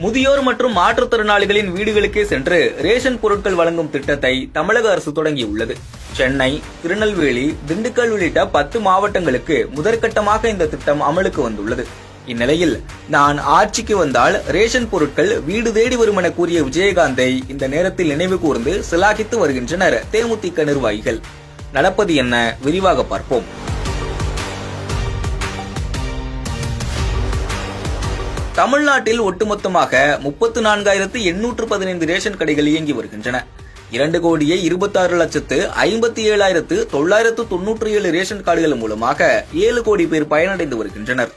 முதியோர் மற்றும் மாற்றுத்திறனாளிகளின் வீடுகளுக்கே சென்று ரேஷன் பொருட்கள் வழங்கும் திட்டத்தை தமிழக அரசு தொடங்கியுள்ளது. சென்னை திருநெல்வேலி திண்டுக்கல் உள்ளிட்ட பத்து மாவட்டங்களுக்கு முதற்கட்டமாக இந்த திட்டம் அமலுக்கு வந்துள்ளது. இந்நிலையில் நான் ஆட்சிக்கு வந்தால் ரேஷன் பொருட்கள் வீடு தேடி வரும் என கூறிய விஜயகாந்தை இந்த நேரத்தில் நினைவு கூர்ந்து சிலாகித்து வருகின்றனர் தேமுதிக நிர்வாகிகள். நடப்பது என்ன? விரிவாக பார்ப்போம். தமிழ்நாட்டில் ஒட்டுமொத்தமாக முப்பத்து நான்காயிரத்து எண்ணூற்று பதினைந்து ரேஷன் கடைகள் இயங்கி வருகின்றன. இரண்டு கோடியே இருபத்தாறு லட்சத்து ஐம்பத்தி ஏழாயிரத்து தொள்ளாயிரத்து தொன்னூற்றி ஏழு ரேஷன் கார்டுகள் மூலமாக ஏழு கோடி பேர் பயனடைந்து வருகின்றனர்.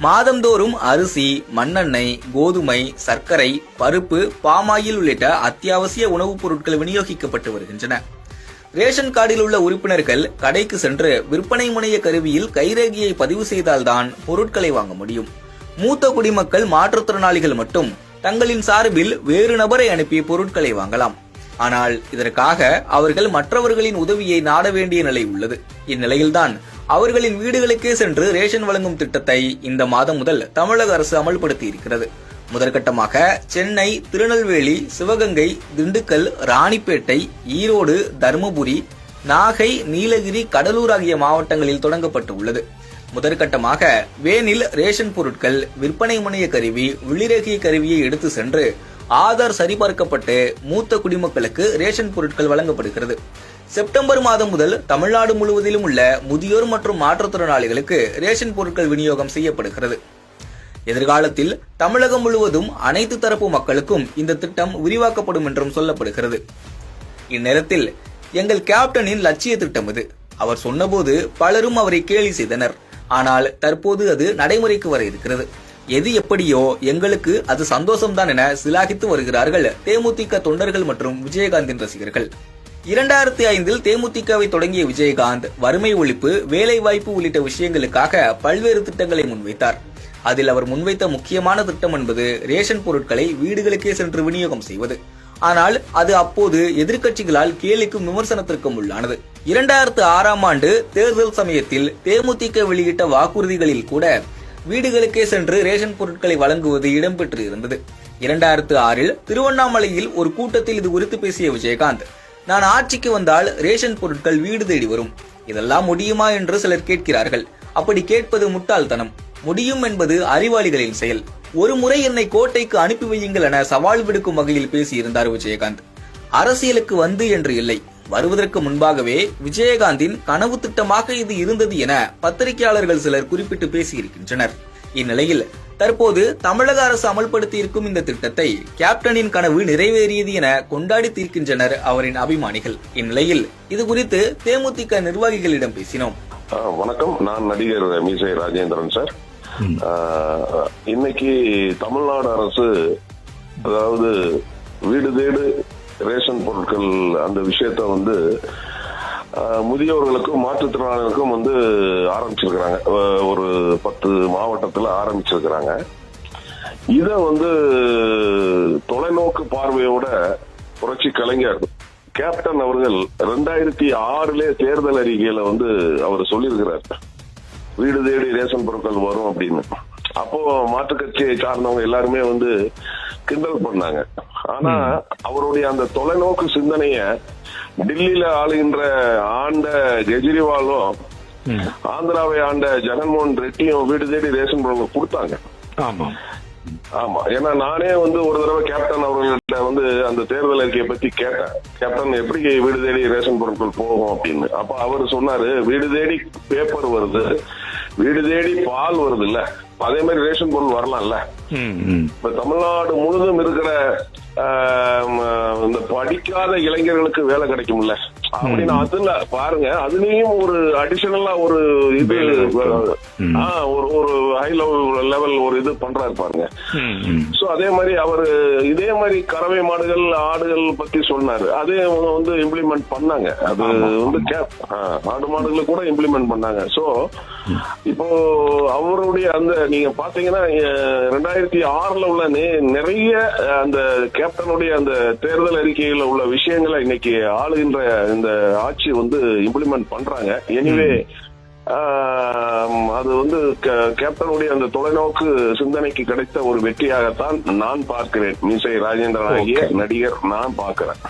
மாதந்தோறும் அரிசி மண்ணெண்ணெய் கோதுமை சர்க்கரை பருப்பு பாமாயில் உள்ளிட்ட அத்தியாவசிய உணவுப் பொருட்கள் விநியோகிக்கப்பட்டு வருகின்றன. ரேஷன் கார்டில் உள்ள உறுப்பினர்கள் கடைக்கு சென்று விற்பனை முனைய கருவியில் கைரேகையை பதிவு செய்தால்தான் பொருட்களை வாங்க முடியும். மூத்த குடிமக்கள் மாற்றுத்திறனாளிகள் மட்டும் தங்களின் சார்பில் வேறு நபரை அனுப்பி பொருட்களை வாங்கலாம். ஆனால் இதற்காக அவர்கள் மற்றவர்களின் உதவியை நாட வேண்டிய நிலை உள்ளது. இந்நிலையில்தான் அவர்களின் வீடுகளுக்கே சென்று ரேஷன் வழங்கும் திட்டத்தை இந்த மாதம் முதல் தமிழக அரசு அமல்படுத்தி இருக்கிறது முதற்கட்டமாக சென்னை திருநெல்வேலி சிவகங்கை திண்டுக்கல் ராணிப்பேட்டை ஈரோடு தருமபுரி நாகை நீலகிரி கடலூர் ஆகிய மாவட்டங்களில் தொடங்கப்பட்டு உள்ளது முதற்கட்டமாக வேனில் ரேஷன் பொருட்கள் விற்பனை முனைய கருவி விழிரேகை கருவியை எடுத்து சென்று ஆதார் சரிபார்க்கப்பட்டு மூத்த குடிமக்களுக்கு ரேஷன் பொருட்கள் வழங்கப்படுகிறது. செப்டம்பர் மாதம் முதல் தமிழ்நாடு முழுவதிலும் உள்ள முதியோர் மற்றும் மாற்றுத்திறனாளிகளுக்கு ரேஷன் பொருட்கள் விநியோகம் செய்யப்படுகிறது. எதிர்காலத்தில் தமிழகம் முழுவதும் அனைத்து தரப்பு மக்களுக்கும் இந்த திட்டம் விரிவாக்கப்படும் என்றும் சொல்லப்படுகிறது. இந்நேரத்தில் எங்கள் கேப்டனின் லட்சிய திட்டம் இது. அவர் சொன்னபோது பலரும் அவரை கேலி செய்தனர். ஆனால் தற்போது அது நடைமுறைக்கு வர இருக்கிறது. எது எப்படியோ எங்களுக்கு அது சந்தோஷம்தான் என சிலாகித்து வருகிறார்கள் தேமுதிக தொண்டர்கள் மற்றும் விஜயகாந்தின் ரசிகர்கள். இரண்டாயிரத்தி ஐந்தில் தேமுதிகவை தொடங்கிய விஜயகாந்த் வறுமை ஒழிப்பு வேலைவாய்ப்பு உள்ளிட்ட விஷயங்களுக்காக பல்வேறு திட்டங்களை முன்வைத்தார். அதில் அவர் முன்வைத்த முக்கியமான திட்டம் என்பது ரேஷன் பொருட்களை வீடுகளுக்கே சென்று விநியோகம் செய்வது. ஆனால் அது அப்போது எதிர்க்கட்சிகளால் கேலிக்கும் விமர்சனத்திற்கும் உள்ளானது இரண்டாயிரத்து ஆறாம் ஆண்டு தேர்தல் சமயத்தில் தேமுதிக வெளியிட்ட வாக்குறுதிகளில் கூட வீடுகளுக்கே சென்று ரேஷன் பொருட்களை வழங்குவது இடம்பெற்று இருந்தது இரண்டாயிரத்து ஆறில் திருவண்ணாமலையில் ஒரு கூட்டத்தில் இது குறித்து பேசிய விஜயகாந்த் நான் ஆட்சிக்கு வந்தால் ரேஷன் பொருட்கள் வீடு தேடி வரும். இதெல்லாம் முடியுமா என்று சிலர் கேட்கிறார்கள். அப்படி கேட்பது முட்டாள்தனம். முடியும் என்பது அறிவாளிகளின் செயல். ஒரு முறை என்னை கோட்டைக்கு அனுப்பி வையுங்கள் என சவால் விடுக்கும் வகையில் பேசியிருந்தார் விஜயகாந்த். அரசியலுக்கு வந்து என்று இல்லை. வருவதற்கு முன்பாகவே விஜயகாந்தின் கனவு திட்டமாக இது இருந்தது என பத்திரிகையாளர்கள் சிலர் குறிப்பிட்டு பேசியிருக்கின்றனர். இந்நிலையில் தற்போது தமிழக அரசு அமல்படுத்தி இருக்கும் இந்த திட்டத்தை கேப்டனின் கனவு நிறைவேறியது என கொண்டாடி தீர்க்கின்றனர் அவரின் அபிமானிகள். இந்நிலையில் இது குறித்து தேமுதிக நிர்வாகிகளிடம் பேசினோம். வணக்கம். நான் நடிகர் மீசை ராஜேந்திரன் சார். இன்னைக்கு தமிழ்நாடு அரசு அதாவது வீடு தேடு ரேஷன் பொருட்கள் அந்த விஷயத்த வந்து ஆ, முதியோர்களுக்கும் மாற்றுத்திறனாளிகளுக்கும் வந்து ஆரம்பிச்சிருக்கிறாங்க. ஒரு பத்து மாவட்டத்துல ஆரம்பிச்சிருக்கிறாங்க. இத வந்து தொலைநோக்கு பார்வையோட புரட்சி கலைஞர் கேப்டன் அவர்கள் ரெண்டாயிரத்தி ஆறுல தேர்தல் அறிக்கையில வந்து அவர் சொல்லியிருக்கிறார். வீடு தேடி ரேஷன் பொருட்கள் வரும் அப்படின்னு. அப்போ மாற்றுக் கட்சியை சார்ந்தவங்க எல்லாருமே வந்து கிண்டல் பண்ணாங்க. ஆனா அவருடைய அந்த தொலைநோக்கு சிந்தனைய டில்லியில ஆளுகின்ற ஆண்ட கெஜ்ரிவாலும் ஆந்திராவை ஆண்ட ஜெகன்மோகன் ரெட்டியும் வீடு தேடி ரேஷன் பொருட்கள் கொடுத்தாங்க. ஆமாம் ஆமா. ஏன்னா நானே வந்து ஒரு தடவை கேப்டன் அவர்கள்ட்ட வந்து அந்த தேர்தல் அறிக்கையை பத்தி கேட்டேன். கேப்டன் எப்படி வீடு தேடி ரேஷன் பொருட்கள் போகும்? அப்படின்னு. அப்ப அவர் சொன்னாரு வீடு தேடி பேப்பர் வருது. வீடு தேடி பால் வருது இல்ல அதே மாதிரி ரேஷன் பொருள் வரலாம்ல. இப்ப தமிழ்நாடு முழுதும் இருக்கிற இந்த படிக்காத இளைஞர்களுக்கு வேலை கிடைக்கும்ல. அப்படின்னு அதுல பாருங்க அதுலயும் ஒரு அடிஷனலா ஒரு இது ஒரு ஒரு ஹை லெவல் லெவல் ஒரு இது பண்றாரு பாருங்க. சோ அதே மாதிரி அவரு இதே மாதிரி கறவை மாடுகள் ஆடுகள் பத்தி சொன்னாரு. அதே அவங்க வந்து இம்ப்ளிமெண்ட் பண்ணாங்க. அது வந்து கேப் ஆடு மாடுகளை கூட இம்ப்ளிமெண்ட் பண்ணாங்க. சோ இப்போ அவருடைய அந்த நீங்க பாத்தீங்கன்னா ரெண்டாயிரத்தி ஆறுல உள்ள நிறைய அந்த கேப்டனுடைய அந்த தேர்தல் அறிக்கையில உள்ள விஷயங்களை இன்னைக்கு ஆளுகின்ற இந்த ஆட்சி வந்து இம்ப்ளிமெண்ட் பண்றாங்க. எனிவே அது வந்து கேப்டனுடைய அந்த தொலைநோக்கு சிந்தனைக்கு கிடைத்த ஒரு வெற்றியாகத்தான் நான் பார்க்கிறேன். மீசை ராஜேந்திரன் ஆகிய. நடிகர் நான் பார்க்கிறேன்.